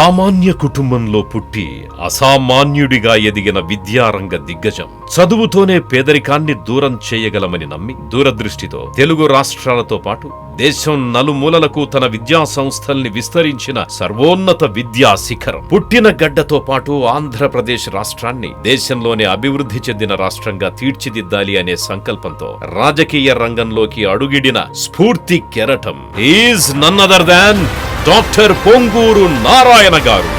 సామాన్య కుటుంబంలో పుట్టి అసామాన్యుడిగా ఎదిగిన విద్యారంగ దిగ్గజం చదువుతోనే పేదరికాన్ని దూరం చేయగలమని నమ్మి దూరదృష్టితో తెలుగు రాష్ట్రాలతో పాటు దేశం నలుమూలలకు తన విద్యా సంస్థల్ని విస్తరించిన సర్వోన్నత విద్యా శిఖరం పుట్టిన గడ్డతో పాటు ఆంధ్రప్రదేశ్ రాష్ట్రాన్ని దేశంలోనే అభివృద్ధి చెందిన రాష్ట్రంగా తీర్చిదిద్దాలి అనే సంకల్పంతో రాజకీయ రంగంలోకి అడుగిడిన స్ఫూర్తి కెరటం is none other than doctor Ponguru Narayana గారు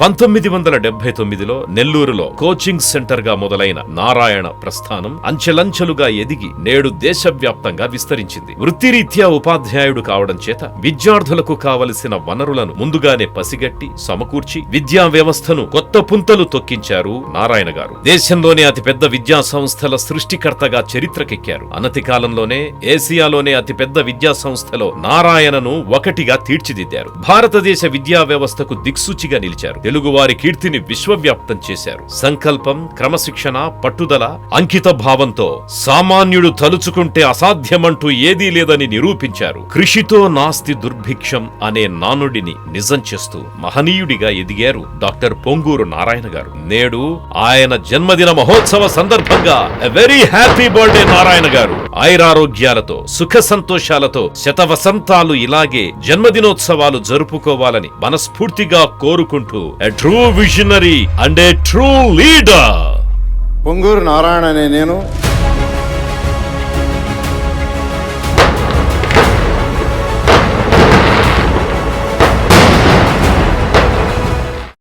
పంతొమ్మిది వందల డెబ్బై తొమ్మిదిలో నెల్లూరులో కోచింగ్ సెంటర్గా మొదలైన నారాయణ ప్రస్థానం అంచెలంచెలుగా ఎదిగి నేడు దేశవ్యాప్తంగా విస్తరించింది. వృత్తిరీత్యా ఉపాధ్యాయుడు కావడం చేత విద్యార్థులకు కావలసిన వనరులను ముందుగానే పసిగట్టి సమకూర్చి విద్యా వ్యవస్థను కొత్త పుంతలు తొక్కించారు నారాయణ గారు. దేశంలోనే అతిపెద్ద విద్యా సంస్థల సృష్టికర్తగా చరిత్రకెక్కారు. అనతి కాలంలోనే ఏసియాలోనే అతిపెద్ద విద్యా సంస్థలో నారాయణను ఒకటిగా తీర్చిదిద్దారు. భారతదేశ విద్యా వ్యవస్థకు దిక్సూచిగా నిలిచారు. తెలుగువారి కీర్తిని విశ్వవ్యాప్తం చేశారు. సంకల్పం క్రమశిక్షణ పట్టుదల అంకిత భావంతో సామాన్యుడు తలుచుకుంటే అసాధ్యమంటూ ఏదీ లేదని నిరూపించారు. కృషితో నాస్తి దుర్భిక్షం అనే నానుడిని నిజం చేస్తూ మహనీయుడిగా ఎదిగారు డాక్టర్ పొంగూరు నారాయణ గారు. నేడు ఆయన జన్మదిన మహోత్సవ సందర్భంగా వెరీ హ్యాపీ బర్త్డే నారాయణ గారు. ఐరారోగ్యాలతో సుఖ సంతోషాలతో శతవసంతాలు ఇలాగే జన్మదినోత్సవాలు జరుపుకోవాలని మనస్ఫూర్తిగా కోరుకుంటూ a true visionary and a true leader Ponguru Narayana అనే నేను